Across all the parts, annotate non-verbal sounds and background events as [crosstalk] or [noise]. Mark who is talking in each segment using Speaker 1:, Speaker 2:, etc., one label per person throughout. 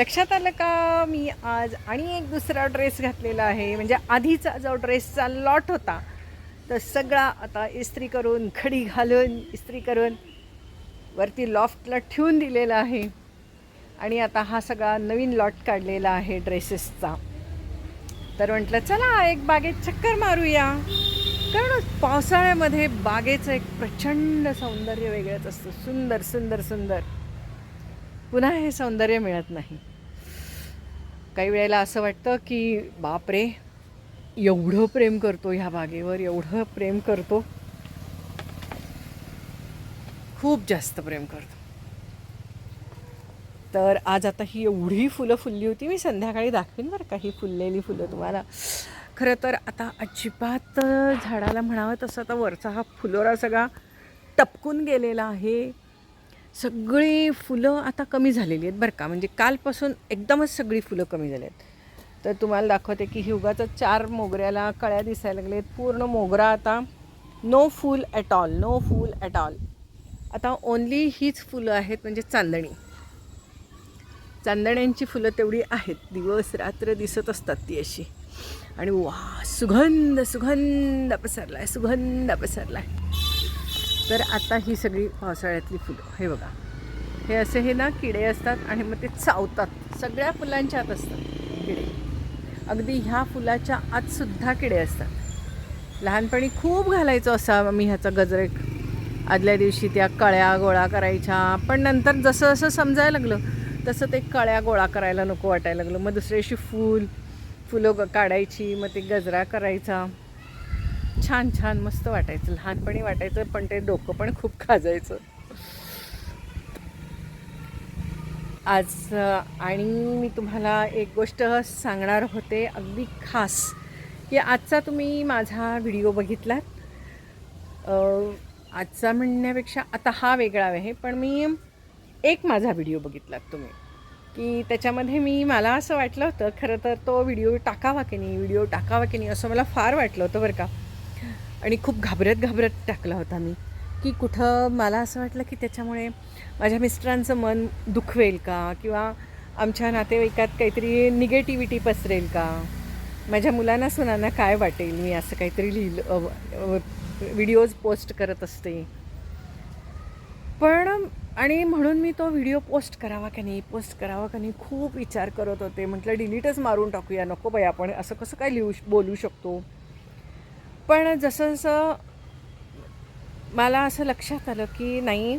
Speaker 1: लक्षात आलं का? मी आज आणि एक दुसरा ड्रेस घातलेला आहे. म्हणजे आधीचा जो ड्रेसचा लॉट होता तर सगळा आता इस्त्री करून खडी घालून इस्त्री करून वरती लॉफ्टला ठेवून दिलेला आहे. आणि आता हा सगळा नवीन लॉट काढलेला आहे ड्रेसेसचा तर म्हटलं चला एक बागेत चक्कर मारूया. कारण पावसाळ्यामध्ये बागेचं एक प्रचंड सौंदर्य वेगळंच असतं. सुंदर सुंदर सुंदर. पुन्हा हे सौंदर्य मिळत नाही. काही वेळेला असं वाटतं की बापरे एवढं प्रेम करतो ह्या बागेवर एवढं प्रेम करतो. खूप जास्त प्रेम करतो. तर आज आता ही एवढी फुलं फुलली होती मी संध्याकाळी दाखवीन बरं का ही फुललेली फुलं तुम्हाला. खरं तर आता अजिबात झाडाला म्हणावं तसं आता वरचा हा फुलोरा सगळा टपकून गेलेला आहे. सगळी फुलं आता कमी झालेली आहेत बरं का. म्हणजे कालपासून एकदमच सगळी फुलं कमी झाली आहेत. तर तुम्हाला दाखवते की हिवगाचं चार मोगऱ्याला कळ्या दिसायला लागलेत पूर्ण मोगरा आता नो फूल ॲट ऑल नो फूल ॲट ऑल आता ओन्ली हीच फुलं आहेत म्हणजे चांदणी. चांदण्यांची फुलं तेवढी आहेत. दिवस रात्र दिसत असतात ती अशी. आणि वा सुगंध सुगंध पसरला आहे सुगंध पसरला आहे तर आता ही सगळी पावसाळ्यातली फुलं. हे बघा. हे असे हे ना किडे असतात आणि मग ते चावतात. सगळ्या फुलांच्या आत असतात किडे. अगदी ह्या फुलाच्या आतसुद्धा किडे असतात. लहानपणी खूप घालायचो असा मी ह्याचा गजरेक आदल्या दिवशी त्या कळ्या गोळा करायच्या. पण नंतर जसं जसं समजायला लागलं तसं ते कळ्या गोळा करायला नको वाटायला लागलं. मग दुसऱ्या दिवशी फूल फुलं ग- काढायची मग ते गजरा करायचा. छान छान मस्त वाटायचं. लहानपणी वाटायचं पण ते डोकं पण खूप खाजायचं. आज आणि मी तुम्हाला एक गोष्ट सांगणार होते अगदी खास की आजचा तुम्ही माझा व्हिडिओ बघितलात. आजचा म्हणण्यापेक्षा आता हा वेगळा आहे पण मी एक माझा व्हिडिओ बघितलात तुम्ही. की त्याच्यामध्ये मी मला असं वाटलं होतं खरं तर तो व्हिडिओ टाकावा की नाही व्हिडिओ टाकावा की नाही असं मला फार वाटलं होतं बरं का. आणि खूप घाबरत घाबरत टाकला होता मी की कुठं मला असं वाटलं की त्याच्यामुळे माझ्या मिस्टरांचं मन दुखवेल का? किंवा आमच्या नातेवाईकात काहीतरी निगेटिव्हिटी पसरेल का? माझ्या मुलांना सुनांना काय वाटेल? मी असं काहीतरी लिहिलं व्हिडिओज पोस्ट करत असते. पण आणि म्हणून मी तो व्हिडिओ पोस्ट करावा का नाही पोस्ट करावा का नाही खूप विचार करत होते. म्हटलं डिलीटच मारून टाकूया नको बाई आपण असं कसं काय लिहू बोलू शकतो? पण जसं जसं मला असं लक्षात आलं की नाही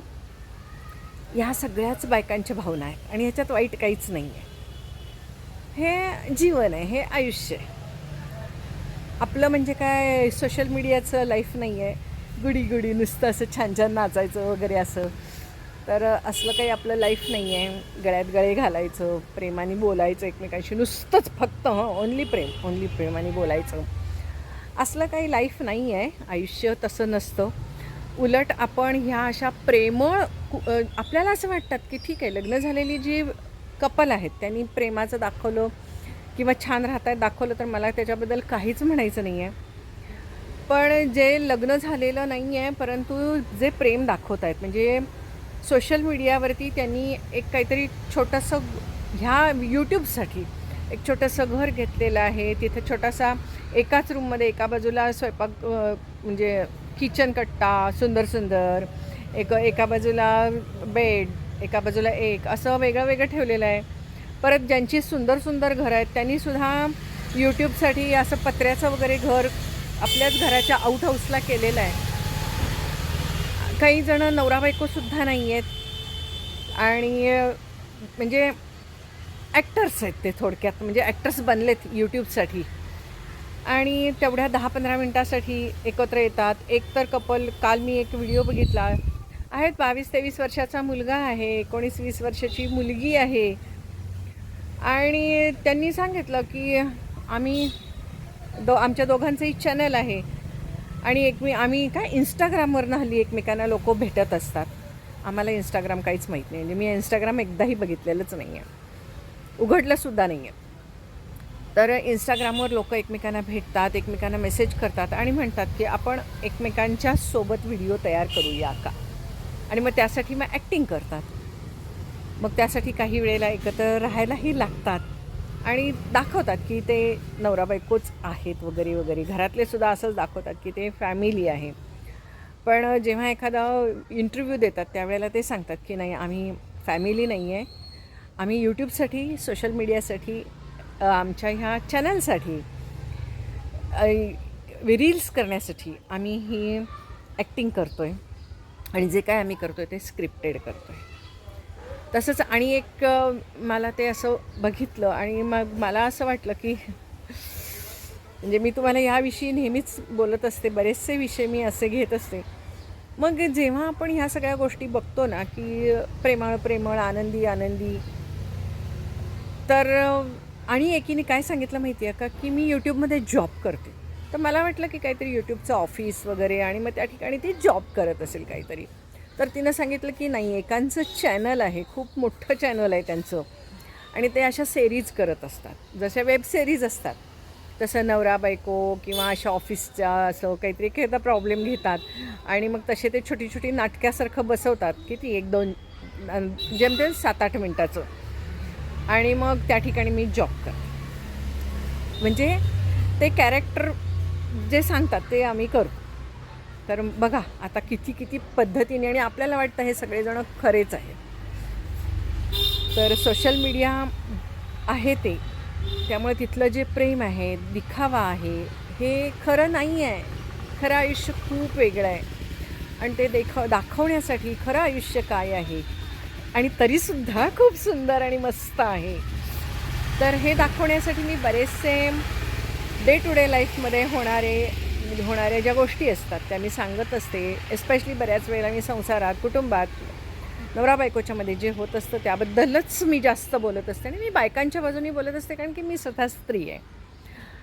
Speaker 1: ह्या सगळ्याच बायकांच्या भावना आहेत आणि ह्याच्यात वाईट काहीच नाही आहे हे जीवन आहे हे आयुष्य आहे. आपलं म्हणजे काय सोशल मीडियाचं लाईफ नाही आहे गुडी गुडी नुसतं असं छान छान नाचायचं वगैरे असं. तर असलं काही आपलं लाईफ नाही आहे गळ्यात गळे घालायचं प्रेमाने बोलायचं एकमेकांशी. नुसतंच फक्त हं ओन्ली प्रेम ओन्ली प्रेमाने बोलायचं. असलं काही लाईफ नाही आहे आयुष्य तसं नसतं. उलट आपण ह्या अशा प्रेमळ कु- आपल्याला असं वाटतात की ठीक आहे लग्न झालेली जी कपल आहेत त्यांनी प्रेमाचं दाखवलं किंवा छान राहतात दाखवलं तर मला त्याच्याबद्दल काहीच म्हणायचं नाही आहे पण जे लग्न झालेलं नाही आहे परंतु जे प्रेम दाखवत आहेत म्हणजे सोशल मीडियावरती त्यांनी एक काहीतरी छोटंसं ह्या यूट्यूबसाठी एक छोटंसं घर घेतलेलं आहे. तिथं छोटासा एकाच रूममध्ये एका बाजूला स्वयंपाक म्हणजे किचन कट्टा सुंदर सुंदर. एक एका बाजूला बेड एका बाजूला एक. असं वेगळं वेगळं ठेवलेलं आहे. परत ज्यांची सुंदर सुंदर घरं आहेत त्यांनीसुद्धा यूट्यूबसाठी असं पत्र्याचं वगैरे घर आपल्याच घराच्या आउट हाऊसला केलेलं आहे. काही जण नवरा बायकोसुद्धा नाही आहेत आणि म्हणजे ॲक्टर्स आहेत ते थोडक्यात म्हणजे ॲक्टर्स बनलेत यूट्यूबसाठी आणि तेवढ्या दहा पंधरा मिनटासाठी एकत्र येतात. एकतर कपल काल मी एक व्हिडिओ बघितला. आहेत बावीस तेवीस वर्षाचा मुलगा आहे एकोणीस वीस वर्षाची मुलगी आहे. आणि त्यांनी सांगितलं की आम्ही दो आमच्या दोघांचंही चॅनल आहे. आणि एक मी आम्ही काय इंस्टाग्रामवरनं हल्ली एकमेकांना लोक भेटत असतात. आम्हाला इंस्टाग्राम काहीच माहीत नाही. म्हणजे मी इंस्टाग्राम एकदाही बघितलेलंच नाही आहे उघडलंसुद्धा नाही आहे तर इंस्टाग्रामवर लोक एकमेकांना भेटतात एकमेकांना मेसेज करतात आणि म्हणतात की आपण एकमेकांच्या सोबत व्हिडिओ तयार करूया का? आणि मग त्यासाठी मग ॲक्टिंग करतात. मग त्यासाठी काही वेळेला एकत्र राहायलाही लागतात आणि दाखवतात की ते नवरा बायकोच आहेत वगैरे वगैरे. घरातले सुद्धा असंच दाखवतात की ते फॅमिली आहे. पण जेव्हा एखादा इंटरव्ह्यू देतात त्यावेळेला ते सांगतात की नाही आम्ही फॅमिली नाही आहे आम्ही यूट्यूबसाठी सोशल मीडियासाठी आमच्या ह्या चॅनलसाठी रील्स करण्यासाठी आम्ही ही ॲक्टिंग करतो आहे आणि जे काय आम्ही करतो आहे ते स्क्रिप्टेड करतो आहे तसंच आणि एक मला ते असं बघितलं आणि मग मला असं वाटलं की म्हणजे मी तुम्हाला याविषयी नेहमीच बोलत असते बरेचसे विषय मी असे घेत असते. मग जेव्हा आपण ह्या सगळ्या गोष्टी बघतो ना की प्रेमळ प्रेमळ आनंदी आनंदी तर आणि एकीने काय सांगितलं माहिती आहे का? की मी यूट्यूबमध्ये जॉब करते. तर मला वाटलं की काहीतरी यूट्यूबचं ऑफिस वगैरे आणि मग त्या ठिकाणी ती जॉब करत असेल काहीतरी. तर तिनं सांगितलं की नाही एकांचं चॅनल आहे खूप मोठं चॅनल आहे त्यांचं. आणि ते अशा सेरीज करत असतात. जशा वेब सेरीज असतात. तसं नवरा बायको किंवा अशा ऑफिसच्या असं काहीतरी एखादा प्रॉब्लेम घेतात. आणि मग तसे ते छोटी छोटी नाटक्यासारखं बसवतात किती एक दोन अन जेमतेम सात आठ मिनटाचं. आणि मग त्या ठिकाणी मी जॉब करते. म्हणजे ते कॅरेक्टर जे सांगतात ते आम्ही करतो. तर बघा आता किती किती पद्धतीने आणि आपल्याला वाटतं हे सगळेजण खरेच आहेत. तर सोशल मीडिया आहे ते. त्यामुळे तिथलं जे प्रेम आहे दिखावा आहे हे खरं नाही आहे खरं आयुष्य खूप वेगळं आहे. आणि ते देख दाखवण्यासाठी खरं आयुष्य काय आहे? आणि तरीसुद्धा खूप सुंदर आणि मस्त आहे. तर हे दाखवण्यासाठी मी बरेचसे डे टू डे लाईफमध्ये होणारे होणाऱ्या ज्या गोष्टी असतात त्या मी सांगत असते. एस्पेशली बऱ्याच वेळेला मी संसारात कुटुंबात नवरा बायकोच्यामध्ये जे होत असतं त्याबद्दलच मी जास्त बोलत असते आणि मी बायकांच्या बाजूनी बोलत असते कारण की मी स्वतः स्त्री आहे.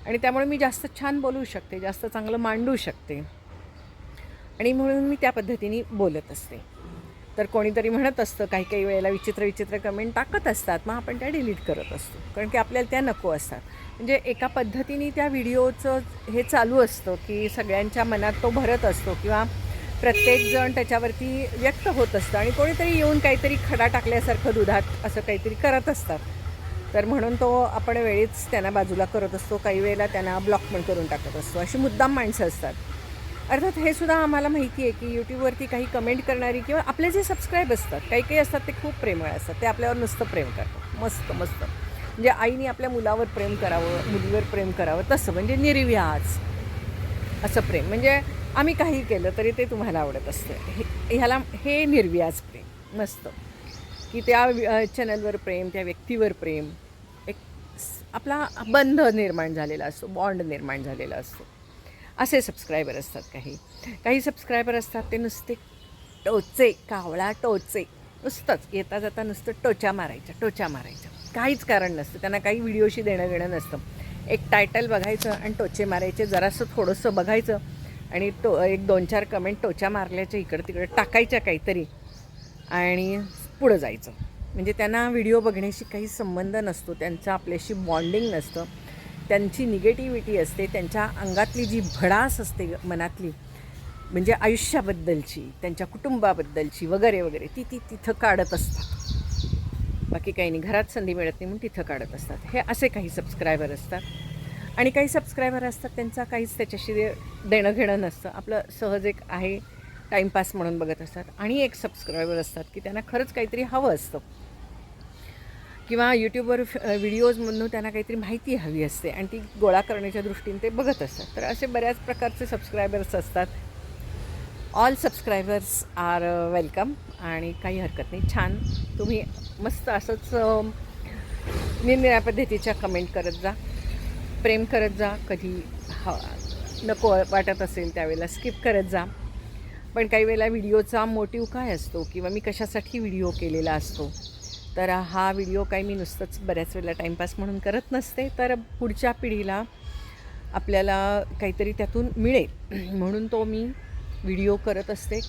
Speaker 1: आणि त्यामुळे मी जास्त छान बोलू शकते जास्त चांगलं मांडू शकते. आणि म्हणून मी त्या पद्धतीने बोलत असते. तर कोणीतरी म्हणत असतं काही काही वेळेला विचित्र विचित्र कमेंट टाकत असतात. मग आपण त्या डिलीट करत असतो. कारण की आपल्याला त्या नको असतात. म्हणजे एका पद्धतीने त्या व्हिडिओचं हे चालू असतं की सगळ्यांच्या मनात तो भरत असतो किंवा प्रत्येकजण त्याच्यावरती व्यक्त होत असतं आणि कोणीतरी येऊन काहीतरी खडा टाकल्यासारखं दुधात असं काहीतरी करत असतात. तर म्हणून तो आपण वेळीच त्यांना बाजूला करत असतो. काही वेळेला त्यांना ब्लॉक पण करून टाकत असतो. अशी मुद्दाम माणसं असतात. अर्थात हे सुद्धा आम्हाला माहिती आहे की यूट्यूबवरती काही कमेंट करणारी किंवा आपले जे सबस्क्राईब असतात काही काही असतात ते खूप प्रेमळ असतात. ते आपल्यावर नुसतं प्रेम करतात. मस्त मस्त. म्हणजे आईने आपल्या मुलावर प्रेम करावं मुलीवर प्रेम करावं तसं. म्हणजे निर्व्याज. असं प्रेम. म्हणजे आम्ही काही केलं तरी ते तुम्हाला आवडत असतं. हे ह्याला हे निर्व्याज प्रेम. मस्त. की त्या चॅनलवर प्रेम त्या व्यक्तीवर प्रेम. एक आपला बंध निर्माण झालेला असतो बॉन्ड निर्माण झालेला असतो. असे सबस्क्रायबर असतात काही. काही सबस्क्रायबर असतात ते नुसते टोचे कावळा टोचे. नुसतंच. येता जाता नुसतं टोचा मारायच्या टोचा मारायच्या. काहीच कारण नसतं. त्यांना काही व्हिडिओशी देणं घेणं नसतं. एक टायटल बघायचं आणि टोचे मारायचे जरासं थोडंसं बघायचं आणि तो एक दोन चार कमेंट टोचा मारल्याच्या इकडं तिकडं टाकायच्या काहीतरी आणि पुढं जायचं. म्हणजे त्यांना व्हिडिओ बघण्याशी काही संबंध नसतो. त्यांचा आपल्याशी बॉन्डिंग नसतं. त्यांची निगेटिव्हिटी असते त्यांच्या अंगातली जी भडास असते मनातली म्हणजे आयुष्याबद्दलची त्यांच्या कुटुंबाबद्दलची वगैरे वगैरे ती ती तिथं काढत असतात. बाकी काही नाही घरात संधी मिळत नाही म्हणून तिथं काढत असतात. हे असे काही सबस्क्रायबर असतात. आणि काही सबस्क्रायबर असतात त्यांचा काहीच त्याच्याशी देणं घेणं नसतं. आपलं सहज एक आहे टाईमपास म्हणून बघत असतात. आणि एक सबस्क्रायबर असतात की त्यांना खरंच काहीतरी हवं असतं. किंवा यूट्यूबवर व्हिडिओजमधून त्यांना काहीतरी माहिती हवी असते आणि ती गोळा करण्याच्या दृष्टीने ते बघत असतात. तर असे बऱ्याच प्रकारचे सबस्क्रायबर्स असतात. ऑल सबस्क्रायबर्स आर वेलकम आणि काही हरकत नाही. छान. तुम्ही मस्त असंच निरनिराळ्या पद्धतीच्या कमेंट करत जा. प्रेम करत जा. कधी हा नको वाटत असेल त्यावेळेला स्किप करत जा. पण काही वेळेला व्हिडिओचा मोटिव काय असतो? किंवा मी कशासाठी व्हिडिओ केलेला असतो? तर हा व्हिडिओ काही मी नुसतंच बऱ्याच वेळेला टाईमपास म्हणून करत नसते तर पुढच्या पिढीला आपल्याला काहीतरी त्यातून मिळेल. [clears throat] म्हणून तो मी व्हिडिओ करत असते.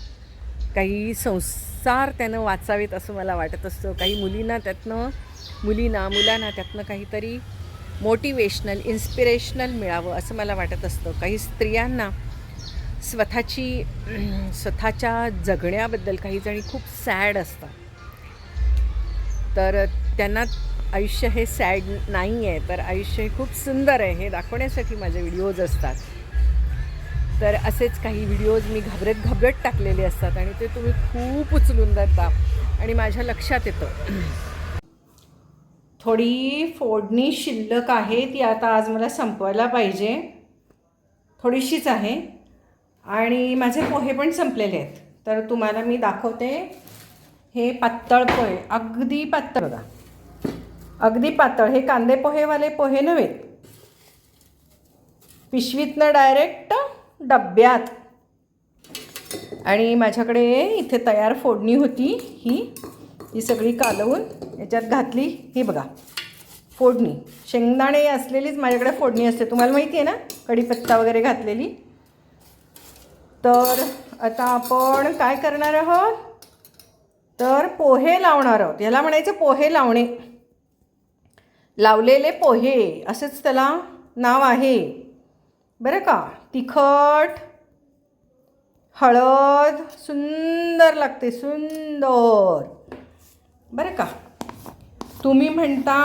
Speaker 1: काही संसार त्यानं वाचावेत असं मला वाटत असतं. काही मुलींना त्यातनं मुलींना मुलांना त्यातनं काहीतरी मोटिवेशनल इन्स्पिरेशनल मिळावं असं मला वाटत असतं. काही स्त्रियांना स्वतःची [clears throat] स्वतःच्या जगण्याबद्दल काही जणी खूप सॅड असतात. तर त्यांना आयुष्य हे सॅड नाही आहे तर आयुष्य हे खूप सुंदर आहे हे दाखवण्यासाठी माझे व्हिडिओज असतात. तर असेच काही व्हिडिओज मी घाबरत घाबरत टाकलेले असतात आणि ते तुम्ही खूप उचलून जाता आणि माझ्या लक्षात येतं. थोडी फोडणी शिल्लक आहे ती आता आज मला संपवायला पाहिजे. थोडीशीच आहे. आणि माझे पोहे पण संपलेले आहेत. तर तुम्हाला मी दाखवते. हे पातळ पोहे अगदी पातळ बघा. अगदी पातळ. हे कांदे पोहेवाले पोहे नव्हेत पिशवीतनं डायरेक्ट डब्यात. आणि माझ्याकडे इथे तयार फोडणी होती ही. ही सगळी कालवून याच्यात घातली. ही बघा. फोडणी. शेंगदाणे असलेलीच माझ्याकडे फोडणी असते. तुम्हाला माहिती आहे ना? कढीपत्ता वगैरे घातलेली. तर आता आपण काय करणार आहोत? तर पोहे लावणार आहोत. याला म्हणायचं पोहे लावणे. लावलेले पोहे. असंच त्याला नाव आहे. बरं का? तिखट हळद सुंदर लागते सुंदर. बरं का? तुम्ही म्हणता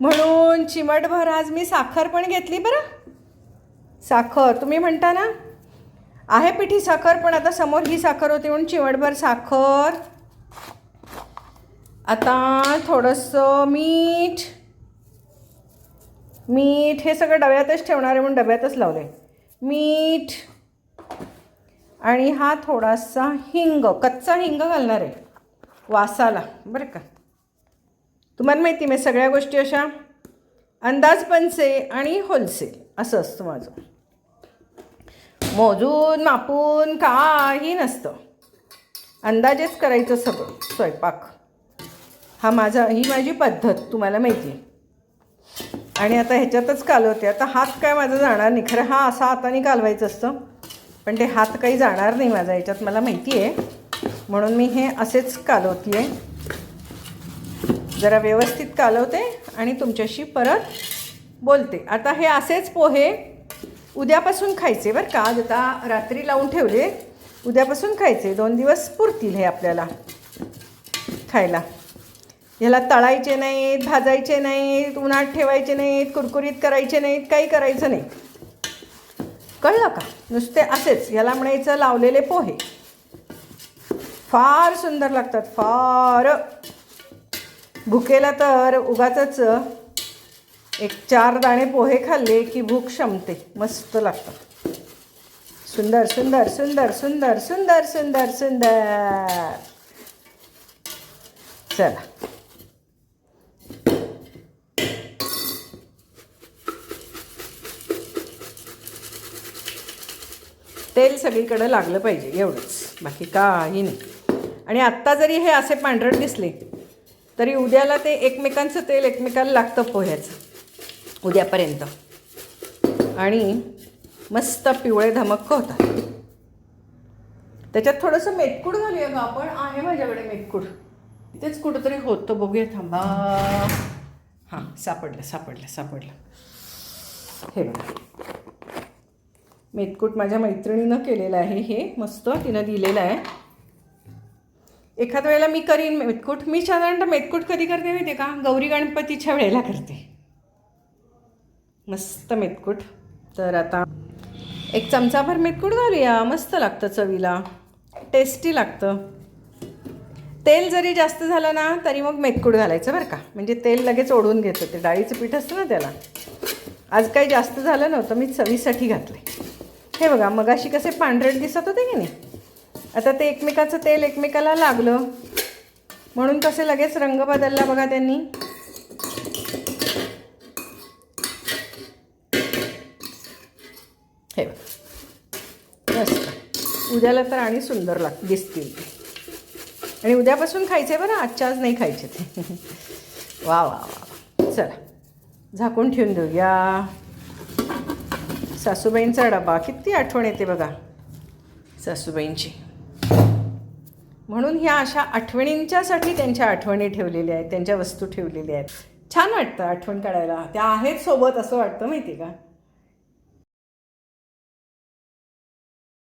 Speaker 1: म्हणून चिमटभर आज मी साखर पण घेतली बरं. साखर. तुम्ही म्हणता ना? आहे पिठी साखर पण आता समोर ही साखर होती म्हणून चिवडभर साखर. आता थोडंसं मीठ. मीठ हे सगळं डब्यातच ठेवणार आहे म्हणून डब्यातच लावलं आहे मीठ. आणि हा थोडासा हिंग कच्चा हिंग घालणार आहे. वासाला बरं का. तुम्हाला माहिती मी सगळ्या गोष्टी अशा अंदाजपंचे आणि होलसेल असं असतं माझं. मोजून मापून काही नसतं. अंदाजेच करायचं सगळं स्वयंपाक. हा माझा ही माझी पद्धत तुम्हाला माहिती आहे आणि आता ह्याच्यातच कालवते आता हात काय माझा जाणार नाही. खरं हा असा हाताने कालवायचं असतं. पण ते हात काही जाणार नाही माझा ह्याच्यात मला माहिती आहे म्हणून मी हे असेच कालवते आहे जरा व्यवस्थित कालवते आणि तुमच्याशी परत बोलते. आता हे असेच पोहे उद्यापासून खायचे बरं का. आज आता रात्री लावून ठेवले. उद्यापासून खायचे. दोन दिवस पुरतील हे आपल्याला खायला. ह्याला तळायचे नाहीत भाजायचे नाहीत उन्हात ठेवायचे नाहीत कुरकुरीत करायचे नाहीत काही करायचं नाही. कळलं का? नुसते असेच. याला म्हणायचं लावलेले पोहे. फार सुंदर लागतात. फार. भुकेला तर उगाच एक चार दाणे पोहे खाल्ले की भूक शमते मस्त लागतात. सुंदर सुंदर सुंदर सुंदर सुंदर सुंदर सुंदर. चला. तेल सगळीकडं लागलं पाहिजे एवढंच. बाकी काही नाही. आणि आत्ता जरी हे असे पांढरट दिसले तरी उद्याला ते एकमेकांचं तेल एकमेकाला लागतं पोह्याचं. उद्यापर्यंत आणि मस्त पिवळे धमक्क होतात त्याच्यात थोडंसं मेतकूड घालूया का आपण. आहे माझ्याकडे मेटकूड तेच कुठंतरी होतं. बघूया थांबा. हां सापडलं सापडलं सापडलं. हे बघा. मेतकूट माझ्या मैत्रिणीनं केलेलं आहे हे. मस्त तिनं दिलेलं आहे. एखाद्या वेळेला मी करीन मेतकूट मी साधारणतः मेतकूट कधी करते माहिती आहे का? गौरी गणपतीच्या वेळेला करते. मस्त मेतकूट. तर आता एक चमचाभर मेतकूट घालूया. मस्त लागतं चवीला. टेस्टी लागतं. तेल जरी जास्त झालं ना तरी मग मेतकूट घालायचं बरं का. म्हणजे तेल लगेच ओढून घेतं. ते डाळीचं पीठ असतं ना त्याला. आज काही जास्त झालं नव्हतं मी चवीसाठी घातले. हे बघा मगाशी कसे पांढरेट दिसत होते की नाही? आता ते एकमेकाचं तेल एकमेकाला लागलं. म्हणून कसे लगेच रंग बदलला बघा त्यांनी. हे मस्त उद्याला तर आणि सुंदर लाग दिसतील. ते आणि उद्यापासून खायचे बरं आजच्या आज नाही खायचे ते. [laughs] वा वा वा. चला झाकून ठेवून देऊया. सासूबाईंचा डबा किती आठवण येते बघा. सासूबाईंची. म्हणून ह्या अशा आठवणींच्यासाठी त्यांच्या आठवणी ठेवलेल्या आहेत त्यांच्या वस्तू ठेवलेल्या आहेत. छान वाटतं आठवण काढायला. त्या आहेत सोबत असं वाटतं माहिती आहे का?